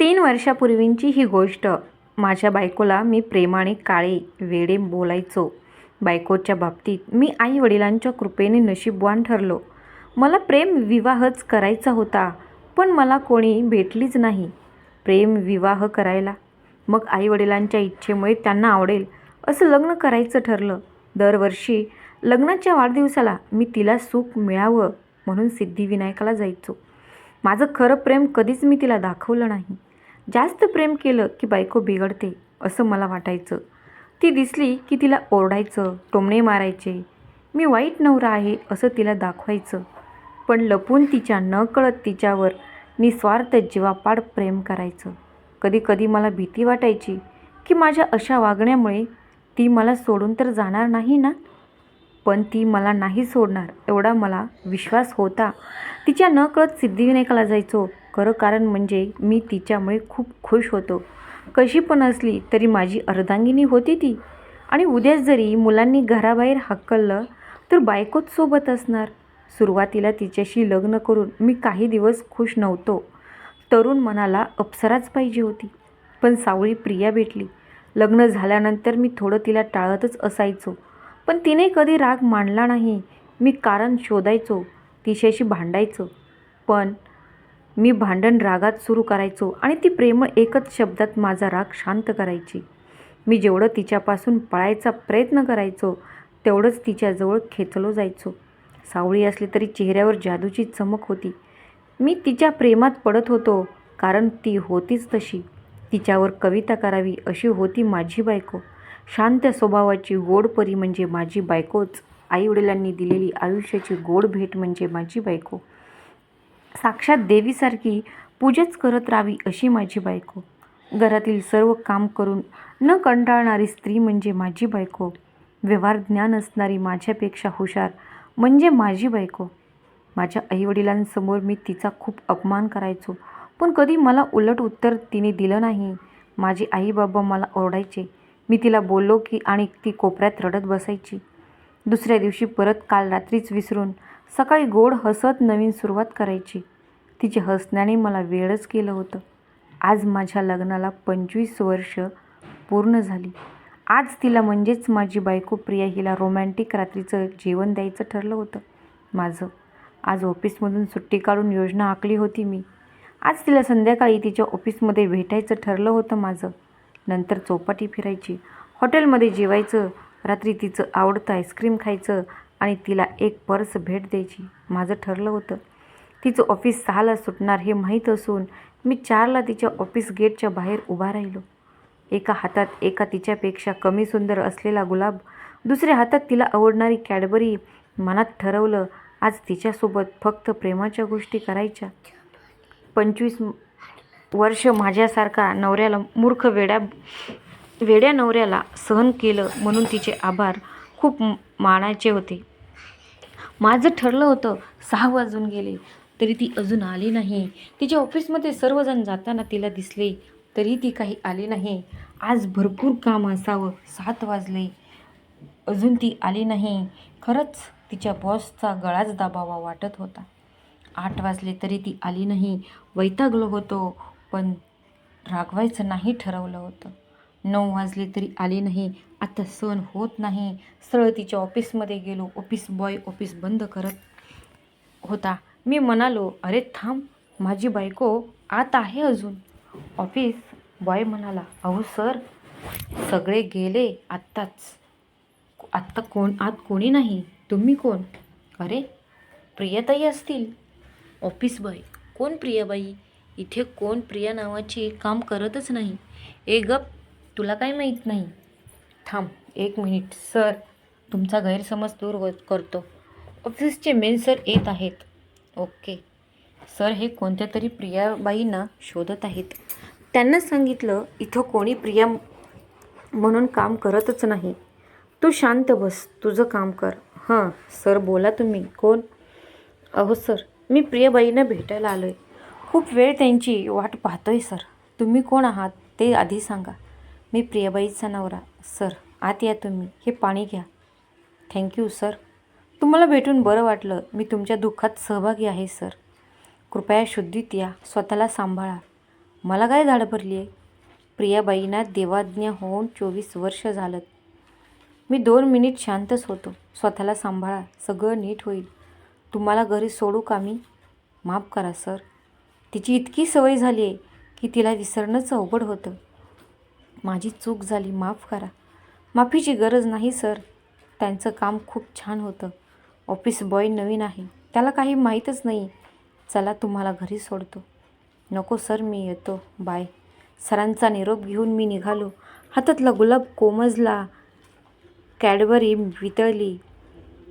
तीन वर्षापूर्वींची ही गोष्ट. माझ्या बायकोला मी प्रेमाने काळे वेडे बोलायचो. बायकोच्या बाबतीत मी आई वडिलांच्या कृपेने नशीबवान ठरलो. मला प्रेम विवाहच करायचा होता पण मला कोणी भेटलीच नाही. प्रेम विवाह करायला मग आई वडिलांच्या इच्छेमुळे त्यांना आवडेल असं लग्न करायचं ठरलं. दरवर्षी लग्नाच्या वाढदिवसाला मी तिला सुख मिळावं म्हणून सिद्धिविनायकाला जायचो. माझं खरं प्रेम कधीच मी तिला दाखवलं नाही. जास्त प्रेम केलं की बायको बिघडते असं मला वाटायचं. ती दिसली की तिला ओरडायचं टोमणे मारायचे. मी वाईट नवरा आहे असं तिला दाखवायचं. पण लपून तिच्या न कळत तिच्यावर निस्वार्थ जीवापाड प्रेम करायचं. कधी कधी मला भीती वाटायची की माझ्या अशा वागण्यामुळे ती मला सोडून तर जाणार नाही ना? पण ती मला नाही सोडणार एवढा मला विश्वास होता. तिच्या न कळत सिद्धिविनायकाला जायचो. खरं कारण म्हणजे मी तिच्यामुळे खूप खुश होतो. कशी पण असली तरी माझी अर्धांगिनी होती ती. आणि उद्याच जरी मुलांनी घराबाहेर हक्कललं तर बायकोच सोबत असणार. सुरुवातीला तिच्याशी लग्न करून मी काही दिवस खुश नव्हतो. तरुण मनाला अप्सराच पाहिजे होती. पण सावळी प्रिया भेटली. लग्न झाल्यानंतर मी थोडं तिला टाळतच असायचो. पण तिने कधी राग मांडला नाही. मी कारण शोधायचो. तिच्याशी भांडायचो. पण मी भांडण रागात सुरू करायचो आणि ती प्रेम एकच शब्दात माझा राग शांत करायची. मी जेवढं तिच्यापासून पळायचा प्रयत्न करायचो तेवढंच तिच्याजवळ खेचलो जायचो. सावळी असली तरी चेहऱ्यावर जादूची चमक होती. मी तिच्या प्रेमात पडत होतो कारण ती होतीच तशी. तिच्यावर कविता करावी अशी होती माझी बायको. शांत स्वभावाची गोड परी म्हणजे माझी बायकोच. आईवडिलांनी दिलेली आयुष्याची गोड भेट म्हणजे माझी बायको. साक्षात देवीसारखी पूजाच करत राहावी अशी माझी बायको. घरातील सर्व काम करून न कंटाळणारी स्त्री म्हणजे माझी बायको. व्यवहार ज्ञान असणारी माझ्यापेक्षा हुशार म्हणजे माझी बायको. माझ्या आईवडिलांसमोर मी तिचा खूप अपमान करायचो. पण कधी मला उलट उत्तर तिने दिलं नाही. माझे आई बाबा मला ओरडायचे. मी तिला बोललो की आणि ती कोपऱ्यात रडत बसायची. दुसऱ्या दिवशी परत काल रात्रीच विसरून सकाळी गोड हसत नवीन सुरुवात करायची. तिच्या हसण्याने मला वेळच केलं होतं. आज माझ्या लग्नाला पंचवीस वर्ष पूर्ण झाली. आज तिला म्हणजेच माझी बायको प्रिया हिला रोमॅन्टिक रात्रीचं जेवण द्यायचं ठरलं होतं. माझं. आज ऑफिसमधून सुट्टी काढून योजना आखली होती मी. आज तिला संध्याकाळी तिच्या ऑफिसमध्ये भेटायचं ठरलं होतं माझं. नंतर चौपाटी फिरायची. हॉटेलमध्ये जेवायचं. रात्री तिचं आवडतं आईस्क्रीम खायचं. आणि तिला एक पर्स भेट द्यायची. माझं ठरलं होतं. तिचं ऑफिस सहाला सुटणार हे माहीत असून मी चारला तिच्या ऑफिस गेटच्या बाहेर उभा राहिलो. एका हातात एका तिच्यापेक्षा कमी सुंदर असलेला गुलाब दुसऱ्या हातात तिला आवडणारी कॅडबरी मनात ठरवलं आज तिच्यासोबत फक्त प्रेमाच्या गोष्टी करायच्या. पंचवीस वर्ष माझ्यासारखा नवऱ्याला मूर्ख वेड्या वेड्या नवऱ्याला सहन केलं म्हणून तिचे आभार खूप मानायचे होते. माझं ठरलं होतं. सहा वाजून गेले. तरी ती अजून आली नाही. तिच्या ऑफिसमध्ये सर्वजण जाताना तिला दिसले. तरी ती काही आली नाही. आज भरपूर काम असावं. सात वाजले. अजून ती आली नाही. खरंच तिच्या बॉसचा गळाच दाबावा वाटत होता. आठ वाजले तरी ती आली नाही. वैतागलो होतो पण रागवायचं नाही ठरवलं होतं. नऊ वाजले तरी आली नाही. आता सण होत नाही. सरळ तिच्या ऑफिसमध्ये गेलो. ऑफिस बॉय ऑफिस बंद करत होता. मी म्हणालो अरे थांब माझी बायको आत आहे अजून. ऑफिस बॉय म्हणाला अहो सर सगळे गेले. आत्ताच आत्ता कोण आत कोणी नाही. तुम्ही कोण? अरे प्रियाताई असतील. Office boy. कोण प्रियाबाई? इथे कोण प्रिया नावाची काम करतच नाही. ए गप तुला काय माहीत नाही. थांब एक मिनिट. सर तुमचा गैरसमज दूर करतो. ऑफिसचे मेन सर येत आहेत. ओके. सर हे कोणत्या तरी प्रियाबाईंना शोधत आहेत. त्यांना सांगितलं इथं कोणी प्रिया म्हणून काम करतच नाही. तू शांत बस तुझं काम कर. हां सर बोला तुम्ही. कोण? अहो सर मी प्रियाबाईंना भेटायला आलो आहे खूप वेळ त्यांची वाट पाहतोय सर. तुम्ही कोण आहात ते आधी सांगा. मी प्रियाबाईचा नवरा. सर आत या तुम्ही. हे पाणी घ्या. Thank you sir. तुम्हाला भेटून बरं वाटलं. मी तुमच्या दुःखात सहभागी आहे सर. कृपया शुद्धीत या. स्वतःला सांभाळा. मला काय धाड भरली आहे? प्रियाबाईंना देवाज्ञा होऊन चोवीस वर्ष झालं. मी दोन मिनिट शांतच होतो. स्वतःला सांभाळा. सगळं नीट होईल. तुम्हाला घरी सोडू का मी? माफ करा सर. तिची इतकी सवय झाली आहे की तिला विसरणंच अवघड होतं. माझी चूक झाली माफ करा. माफीची गरज नाही सर. त्यांचं काम खूप छान होतं. ऑफिस बॉय नवीन आहे. त्याला काही माहीतच नाही. चला तुम्हाला घरी सोडतो. नको सर मी येतो. बाय. सरांचा निरोप घेऊन मी निघालो. हातातला गुलाब कोमजला कॅडबरी वितळली.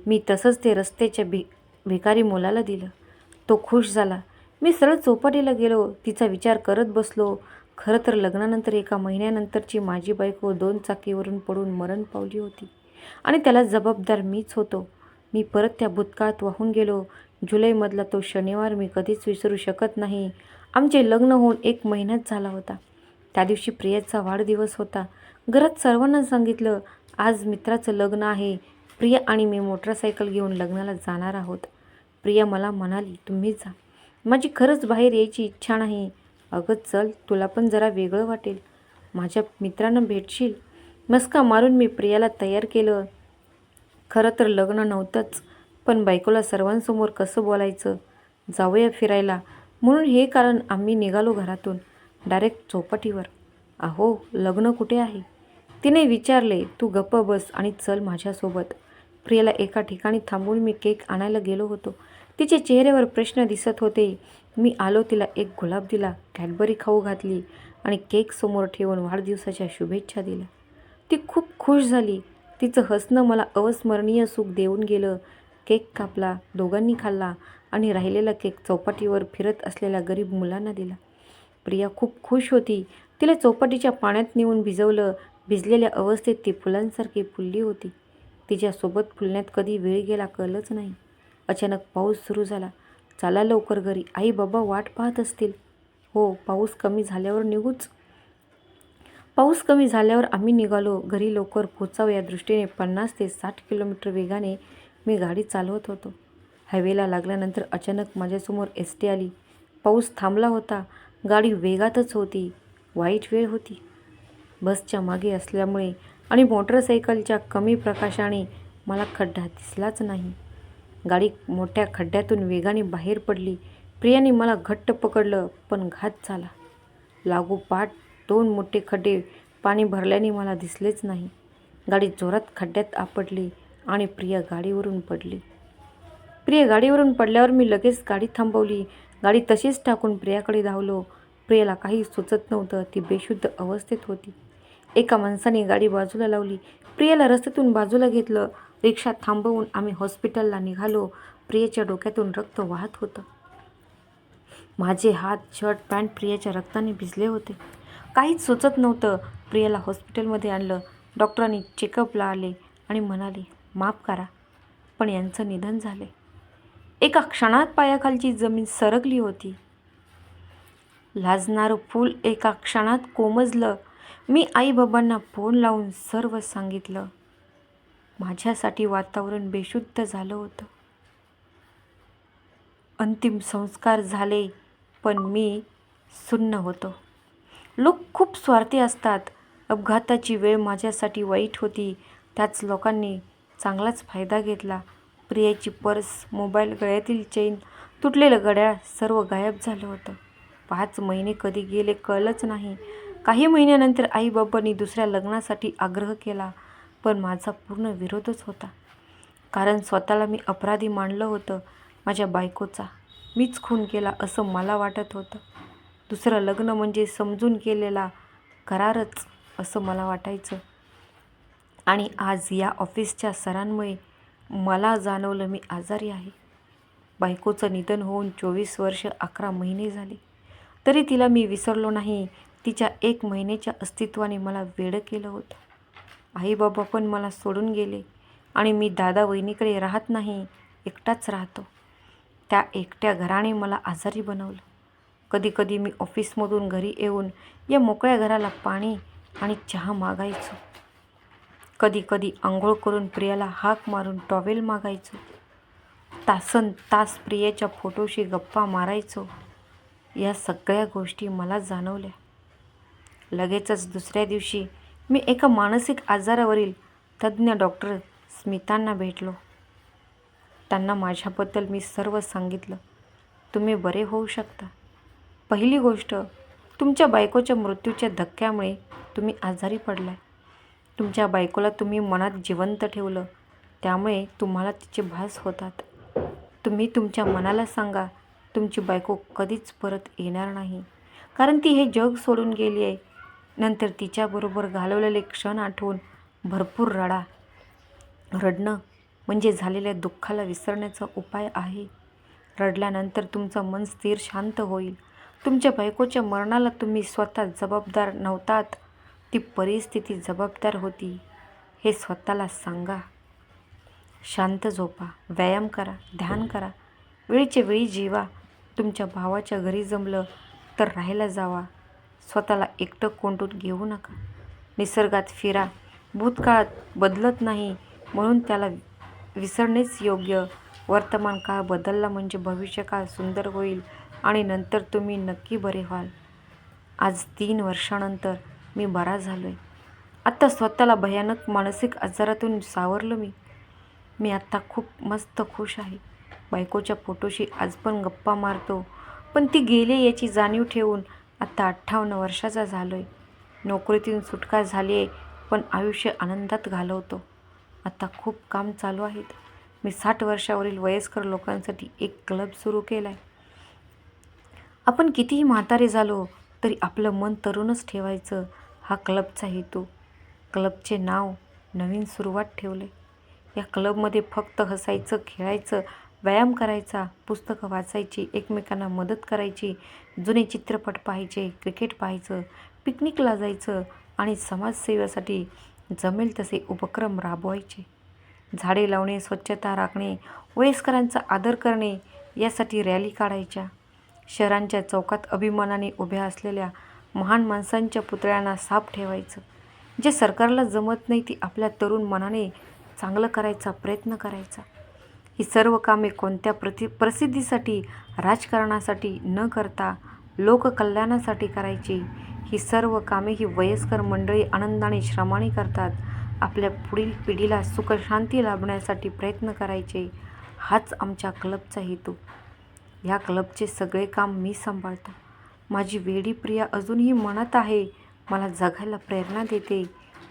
मी तसंच ते रस्त्याच्या भि भिकारी मुलाला दिलं. तो खुश झाला. मी सरळ चौपाटीला गेलो. तिचा विचार करत बसलो. खरं तर लग्नानंतर एका महिन्यानंतरची माझी बायको दोन चाकीवरून पडून मरण पावली होती. आणि त्याला जबाबदार मीच होतो. मी परत त्या भूतकाळात वाहून गेलो. जुलैमधला तो शनिवार मी कधीच विसरू शकत नाही. आमचे लग्न होऊन एक महिन्यात झाला होता. त्या दिवशी प्रियाचा वाढदिवस होता. घरात सर्वांना सांगितलं आज मित्राचं लग्न आहे. प्रिया आणि मी मोटरसायकल घेऊन लग्नाला जाणार आहोत. प्रिया मला म्हणाली तुम्ही जा. माझी खरंच बाहेर यायची इच्छा नाही. अगं चल तुला पण जरा वेगळं वाटेल. माझ्या मित्रांना भेटशील. मस्का मारून मी प्रियाला तयार केलं. खरं तर लग्न नव्हतंच पण बायकोला सर्वांसमोर कसं बोलायचं? जाऊया फिरायला. म्हणून हे कारण आम्ही निघालो घरातून डायरेक्ट चौपाटीवर. अहो लग्न कुठे आहे? तिने विचारले तू गप्प बस आणि चल माझ्यासोबत. प्रियाला एका ठिकाणी थांबून मी केक आणायला गेलो होतो. तिच्या चेहऱ्यावर प्रश्न दिसत होते. मी आलो तिला एक गुलाब दिला कॅडबरी खाऊ घातली आणि केक समोर ठेवून वाढदिवसाच्या शुभेच्छा दिल्या. ती खूप खुश झाली. तिचं हसणं मला अविस्मरणीय सुख देऊन गेलं. केक कापला दोघांनी खाल्ला आणि राहिलेला केक चौपाटीवर फिरत असलेल्या गरीब मुलांना दिला. प्रिया खूप खुश होती. तिला चौपाटीच्या पाण्यात नेऊन भिजवलं. भिजलेल्या अवस्थेत ती फुलांसारखी फुलली होती. तिच्यासोबत फुलण्यात कधी वेळ गेला कळलंच नाही. अचानक पाऊस सुरू झाला. चला लवकर घरी. आई बाबा वाट पाहत असतील. हो पाऊस कमी झाल्यावर निघूच. पाऊस कमी झाल्यावर आम्ही निघालो. घरी लवकर पोचावं या दृष्टीने पन्नास ते साठ किलोमीटर वेगाने मी गाडी चालवत होतो. हायवेला लागल्यानंतर अचानक माझ्यासमोर एस टी आली. पाऊस थांबला होता. गाडी वेगातच होती. वाईट वेळ होती. बसच्या मागे असल्यामुळे आणि मोटरसायकलच्या कमी प्रकाशाने मला खड्डा दिसलाच नाही. गाडी मोठ्या खड्ड्यातून वेगाने बाहेर पडली. प्रियाने मला घट्ट पकडलं पण घात झाला. लागोपाठ दोन मोठे खड्डे पाणी भरल्याने मला दिसलेच नाही. गाडी जोरात खड्ड्यात आपटली आणि प्रिया गाडीवरून पडली. प्रिया गाडीवरून पडल्यावर मी लगेच गाडी थांबवली. गाडी तशीच टाकून प्रियाकडे धावलो. प्रियाला काही सुचत नव्हतं. ती बेशुद्ध अवस्थेत होती. एका माणसाने गाडी बाजूला लावली. प्रियाला रस्त्यातून बाजूला घेतलं. रिक्षा थांबवून आम्ही हॉस्पिटलला निघालो. प्रियेच्या डोक्यातून रक्त वाहत होतं. माझे हात शर्ट पॅन्ट प्रियाच्या रक्ताने भिजले होते. काहीच सुचत नव्हतं. प्रियाला हॉस्पिटलमध्ये आणलं. डॉक्टरांनी चेकअपला आले आणि म्हणाले माफ करा पण यांचं निधन झाले एका क्षणात पायाखालची जमीन सरकली होती. लाजणारं फूल एका क्षणात कोमजलं. मी आईबाबांना फोन लावून सर्व सांगितलं. माझ्यासाठी वातावरण बेशुद्ध झालं होतं. अंतिम संस्कार झाले पण मी सुन्न होतो. लोक खूप स्वार्थी असतात. अपघाताची वेळ माझ्यासाठी वाईट होती. त्याच लोकांनी चांगलाच फायदा घेतला. प्रियाची पर्स मोबाईल गळ्यातील चेन तुटलेलं गड्या सर्व गायब झालं होतं. पाच महिने कधी गेले कळलंच नाही. काही महिन्यानंतर आईबाबांनी दुसऱ्या लग्नासाठी आग्रह केला. पण माझा पूर्ण विरोधच होता. कारण स्वतःला मी अपराधी मानलं होतं माझ्या बायकोचा. मीच खून केला असं मला वाटत होतं. दुसरं लग्न म्हणजे समजून केलेला करारच असं मला वाटायचं. आणि आज या ऑफिसच्या सरांमुळे मला जाणवलं मी आजारी आहे. बायकोचं निधन होऊन चोवीस वर्ष अकरा महिने झाले. तरी तिला मी विसरलो नाही. तिच्या एक महिन्याच्या अस्तित्वाने मला वेडं केलं होतं. आई बाबा पण मला सोडून गेले आणि मी दादा वहिनीकडे राहत नाही एकटाच राहतो. त्या एकट्या घराने मला आजारी बनवलं. कधीकधी मी ऑफिसमधून घरी येऊन या मोकळ्या घराला पाणी आणि चहा मागायचो. कधी कधी आंघोळ करून प्रियाला हाक मारून टॉवेल मागायचो. तासन तास प्रियाच्या फोटोशी गप्पा मारायचो. या सगळ्या गोष्टी मला जाणवल्या. लगेचच दुसऱ्या दिवशी मी एका मानसिक आजारावरील तज्ज्ञ डॉक्टर स्मितांना भेटलो. त्यांना माझ्याबद्दल मी सर्व सांगितलं. तुम्ही बरे होऊ शकता. पहिली गोष्ट तुमच्या बायकोच्या मृत्यूच्या धक्क्यामुळे तुम्ही आजारी पडलाय. तुमच्या बायकोला तुम्ही मनात जिवंत ठेवलं. त्यामुळे तुम्हाला तिचे भास होतात. तुम्ही तुमच्या मनाला सांगा तुमची बायको कधीच परत येणार नाही. कारण ती हे जग सोडून गेली आहे. नंतर तिच्याबरोबर घालवलेले क्षण आठवून भरपूर रडा. रडणं म्हणजे झालेल्या दुःखाला विसरण्याचा उपाय आहे. रडल्यानंतर तुमचं मन स्थिर शांत होईल. तुमच्या बायकोच्या मरणाला तुम्ही स्वतः जबाबदार नव्हतात. ती परिस्थिती जबाबदार होती. हे स्वतःला सांगा. शांत झोपा. व्यायाम करा. ध्यान करा. वेळीच्या वेळी जीवा. तुमच्या भावाच्या घरी जमलं तर राहायला जावा. स्वतःला एकटं कोंडून घेऊ नका. निसर्गात फिरा. भूतकाळात बदलत नाही म्हणून त्याला विसरणेच योग्य. वर्तमान काळ बदलला म्हणजे भविष्यकाळ सुंदर होईल आणि नंतर तुम्ही नक्की बरे व्हाल. आज तीन वर्षानंतर मी बरा झालो आहे आत्ता स्वतःला भयानक मानसिक आजारातून सावरलो मी. मी आत्ता खूप मस्त खुश आहे. बायकोच्या फोटोशी आज पण गप्पा मारतो. पण ती गेली याची जाणीव ठेवून आत्ता अठ्ठावन्न वर्षाचा झालो आहे नोकरीतून सुटका झाली आहे पण आयुष्य आनंदात घालवतो. आत्ता खूप काम चालू आहेत. मी साठ वर्षावरील वयस्कर लोकांसाठी एक क्लब सुरू केला आहे आपण कितीही म्हातारे झालो तरी आपलं मन तरुणच ठेवायचं हा क्लबचा हेतू. क्लबचे नाव नवीन सुरुवात ठेवले. या क्लबमध्ये फक्त हसायचं खेळायचं व्यायाम करायचा पुस्तकं वाचायची एकमेकांना मदत करायची जुने चित्रपट पाहायचे क्रिकेट पाहायचं पिकनिकला जायचं आणि समाजसेवेसाठी जमेल तसे उपक्रम राबवायचे. झाडे लावणे स्वच्छता राखणे वयस्करांचा आदर करणे यासाठी रॅली काढायच्या. शहरांच्या चौकात अभिमानाने उभ्या असलेल्या महान माणसांच्या पुतळ्यांना साफ ठेवायचं. जे सरकारला जमत नाही ती आपल्या तरुण मनाने चांगलं करायचा प्रयत्न करायचा. ही सर्व कामे कोणत्या प्रति प्रसिद्धीसाठी राजकारणासाठी न करता लोककल्याणासाठी करायची ही सर्व कामे ही वयस्कर मंडळी आनंदाने श्रमाने करतात. आपल्या पुढील पिढीला सुखशांती लाभण्यासाठी प्रयत्न करायचे हाच आमच्या क्लबचा हेतू. ह्या क्लबचे सगळे काम मी सांभाळतो. माझी वेडी प्रिया अजूनही मनात आहे मला जगायला प्रेरणा देते.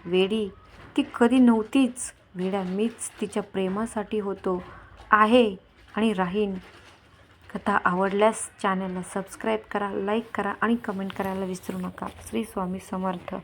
वेडी ती कधी नव्हतीच. वेड्या मीच तिच्या प्रेमासाठी होतो. आहे आणि राहीन. कथा आवडल्यास चॅनलला सबस्क्राईब करा लाईक करा आणि कमेंट करायला विसरू नका. श्री स्वामी समर्थ.